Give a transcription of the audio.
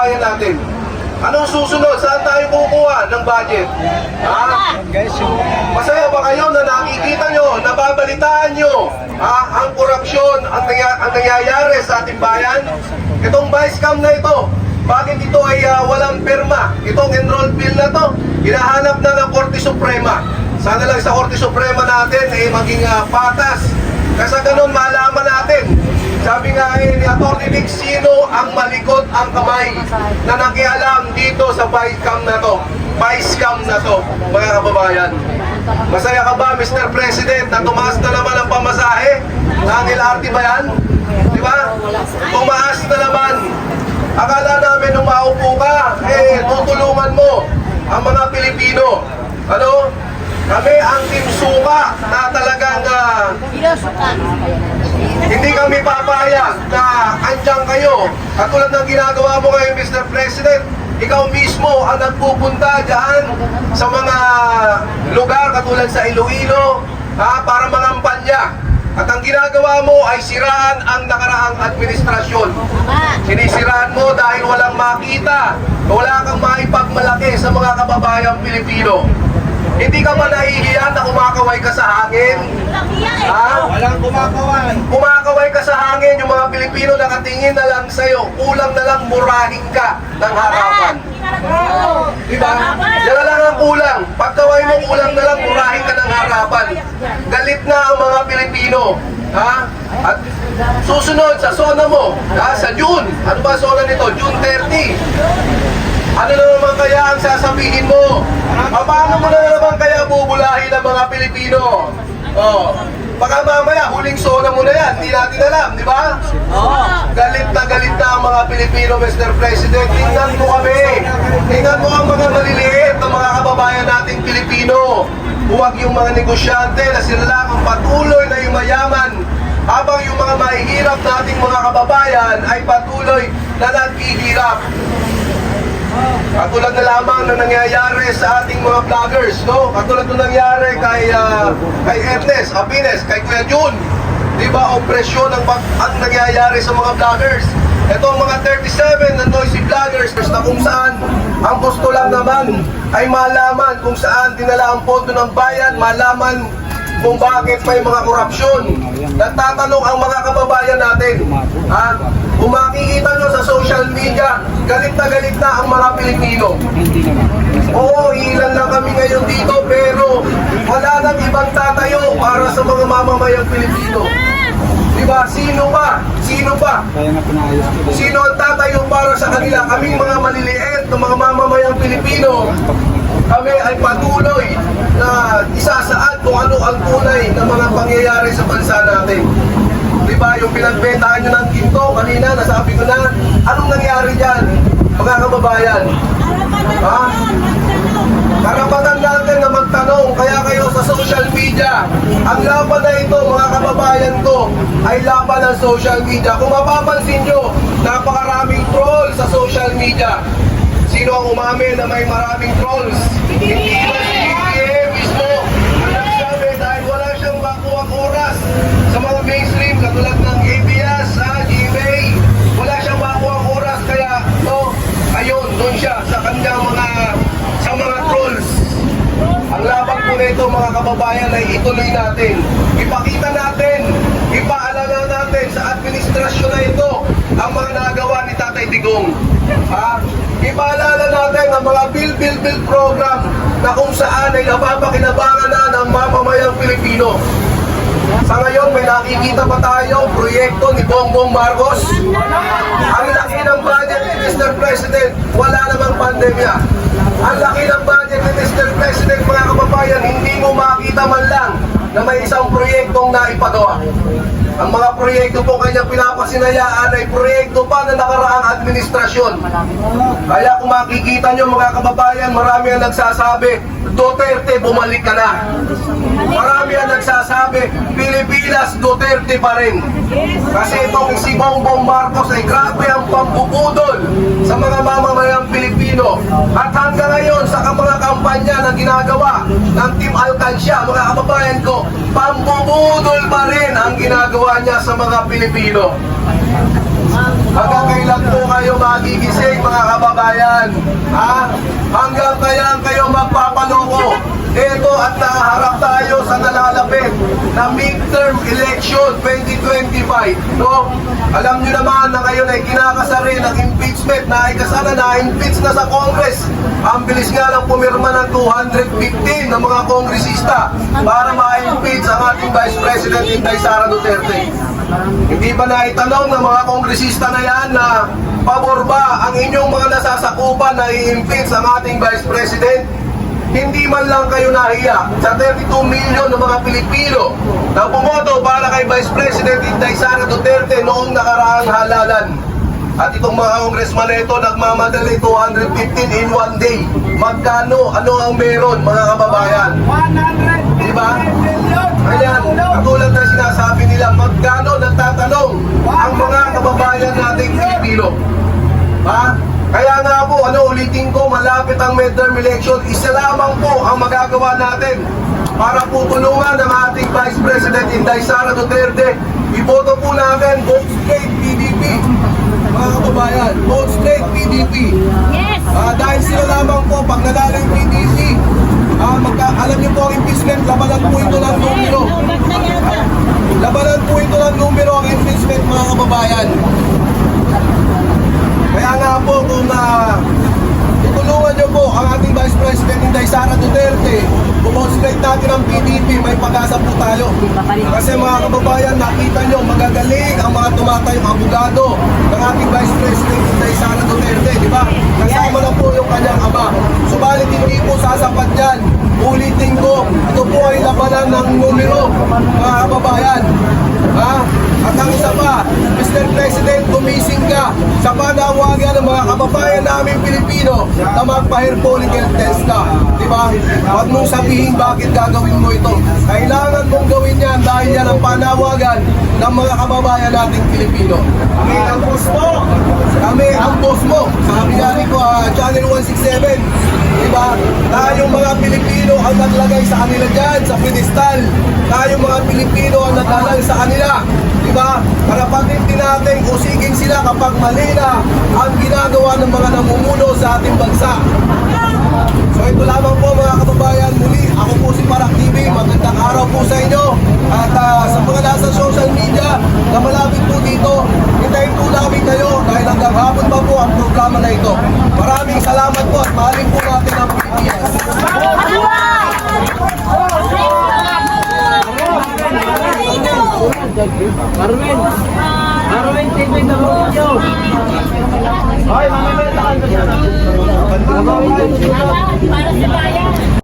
kababayan natin. Anong susunod? Saan tayo kukuha ng budget? Ha? Masaya ba kayo na nakikita nyo, nababalitaan nyo ha, ang korupsyon, ang, nangya- ang nangyayari sa ating bayan? Itong vice cam na ito, bakit ito ay ah, walang perma? Itong enrolled bill na to, hinahanap na ng Korte Suprema. Sana lang sa Korte Suprema natin ay maging ah, patas. Kasi ganun malaman natin. Sabi nga eh, ni Atty. Nick, sino ang malikot ang kamay na nakialam dito sa vice cam na to? Vice cam na to, mga kababayan. Masaya ka ba, Mr. President, na tumaas na naman ang pamasahe? Ng LRT ba yan? Di ba? Tumaas na naman. Akala namin nung maupo ka, eh, tutulungan mo ang mga Pilipino. Ano? Kami ang Team Suka na talagang ah, papayag na andyan kayo. Katulad ng ginagawa mo ngayon, Mr. President, ikaw mismo ang nagpupunta dyan sa mga lugar katulad sa Iloilo ha, para mangampanya. At ang ginagawa mo ay siraan ang nakaraang administrasyon. Sinisiraan mo dahil walang makita, wala kang maipagmalaki sa mga kababayang Pilipino. Hindi ka ba nahihiya na kumakaway ka sa hangin? Ha? walang kumakawan. Kumakaway ka sa hangin, yung mga Pilipino nakatingin na lang sa'yo, kulang na lang murahin ka ng harapan. Diba? Yan na lang ang kulang. Pagkaway mo, kulang na lang murahin ka ng harapan. Galit na ang mga Pilipino. Ha? At susunod sa zona mo, ha? sa June. Ano ba zona nito? June 30. Ano na naman kaya ang sasabihin mo? Paano mo na naman kaya bubulahin ang mga Pilipino? Oh, baka mamaya huling zona mo na yan, hindi natin alam, di ba? Galit na galit na ang mga Pilipino, Mr. President. Tingnan mo kami. Tingnan mo ang mga maliliit na mga kababayan nating Pilipino. Huwag yung mga negosyante na sila lang ang patuloy na yumayaman habang yung mga mahihirap nating mga kababayan ay patuloy na naghihirap. Katulad na lamang na nangyayari sa ating mga vloggers, no? Katulad na nangyari kay, ah, kay Ernest, Apines, kay Kuya Jun. Di ba, opresyon ang, pag- ang nangyayari sa mga vloggers. Ito ang mga 37 na noisy vloggers na kung saan ang gusto lang naman ay malaman kung saan dinala ang pondo ng bayan, malaman kung bakit may mga korupsyon. Nagtatanong ang mga kababayan natin. Ha? Kung makikita nyo sa social media, galit na galit na ang mga Pilipino. Oo, ilan lang kami ngayon dito, pero wala nang ibang tatayo para sa mga mamamayang Pilipino. Diba? Sino ba? Sino ba? Sino ang tatayo para sa kanila? Kaming mga maliliit na mga mamamayang Pilipino, kami ay patuloy na isasaad kung ano ang tunay na mga pangyayari sa bansa natin. Ba? Yung pinagbentahan nyo ng ginto kanina, nasabi ko na, anong nangyari dyan? Mga kababayan. Ha? Karapatan natin na magtanong, kaya kayo sa social media, ang laban na ito, mga kababayan ko, ay laban ng social media. Kung mapapansin nyo, napakaraming trolls sa social media. Sino ang umamin na may maraming trolls? Hindi ba si BBM mismo? Ang nagsabi dahil wala siyang makuwang oras sa mga mainstream katulad ng ABS, sa GMA. Wala siyang makuwang oras kaya no, ayun, doon siya sa kanyang mga sa mga trolls. Ang laban po nito mga kababayan ay ituloy natin. Ipakita natin, ipaalala natin sa administrasyon na ito ang mga nagawa ni Tatay Digong. Ha? Ipaalala natin ang mga bill, bill, bill program na kung saan ay napapakinabangan na ng mamamayang Pilipino. Sa ngayon, may nakikita pa tayo proyekto ni Bongbong Marcos. Ang laki ng budget ni Mr. President, wala namang pandemya. Ang laki ng budget ni Mr. President, mga kababayan, hindi mo makita man lang na may isang proyektong naipagawa. Ang mga proyekto po kanya pinapasinayaan ay proyekto pa na nakaraang administrasyon. Kaya kung makikita nyo mga kababayan, marami ang nagsasabi, Duterte, bumalik ka na. Marami ang nagsasabi, Pilipinas, Duterte pa rin. Kasi itong si Bongbong Marcos ay grabe ang pambubudol sa mga mamamayang Pilipino. At hanggang ngayon sa mga kampanya na ginagawa ng Team Alcancia, mga kababayan ko, pambubudol pa rin ang ginagawa niya sa mga Pilipino. Hanggang kailan po kayo magigising mga kababayan? Ha? Hanggang kailan kayo magpapaloko? Eto at naharap tayo sa nalalapit na midterm election 2025. No? Alam nyo naman na ngayon ay kinakasari ng impeachment na ay kasana na impeach na sa Congress. Ang bilis nga lang pumirma ng 215 ng mga kongresista para ma-impeach ang ating Vice President Inday Sara Duterte. Hindi ba naitanong ng mga kongresista na yan na pabor ba ang inyong mga nasasakupan na i-impeach ang ating Vice President hindi man lang kayo nahiya sa 32 milyon ng mga Pilipino na bumoto para kay Vice President Inday Sara Duterte noong nakaraang halalan. At itong mga congressman na ito nagmamadali 215 in one day. Magkano? Ano ang meron mga kababayan? 100 Diba? Ayan, katulad na sinasabi nila, magkano nagtatanong ang mga kababayan nating Pilipino. Ha? Kaya nga po, ano, ulitin ko, malapit ang midterm election, isa lamang po ang magagawa natin para po tulungan ang ating Vice President Inday Sara Duterte. Iboto po natin, vote straight PDP. Mga kababayan, vote straight PDP. Yes! Ah, dahil sila lamang po, pag nadala yung PDP, ah, magka, alam niyo po ang impeachment, labanan po ito ng numero. Labanan po ito ng numero ang impeachment mga kababayan. Po kung uh, tutulungan niyo po ang ating Vice President Inday Sara Duterte, kumonstrate natin ang PDP, may pag-asa po tayo. Kasi mga kababayan, nakita niyo, magagaling ang mga tumatayong abogado ng ating Vice President Inday Sara Duterte, di ba? Kasama na po yung kanyang ama. Subalit hindi po sasapat yan. Ulitin ko, ito po ay labanan ng numero, mga kababayan. Ha? At ang isa pa, Mr. President, gumising ka sa panawagan ng mga kababayan namin Pilipino na magpa-hair follicle test ka. Di ba? Huwag mong sabihin bakit gagawin mo ito. Kailangan mong gawin yan dahil yan ang panawagan ng mga kababayan nating Pilipino. Kami ang boss mo. Kami ang boss mo. Nga rin ko, ah, Channel 167. Di ba? Tayong mga Pilipino ang naglagay sa kanila dyan, sa pedestal. Tayong mga Pilipino ang naglalang sa kanila. Di ba? Karapatin din natin usigin sila kapag mali na ang ginagawa ng mga namumuno sa ating bansa. So ito lamang po mga kababayan muli. Ako po si Parak TV. Magandang araw po sa inyo. At ah, sa mga nasa social media na malapit po dito, hintayin po namin kayo dahil hanggang hapon pa po ang programa na ito. Maraming salamat po at mahalin po natin ang Pilipinas. Arwen! Arwen, TV na mo yun! Hoy, mamimenta ka na! Para sa bayan.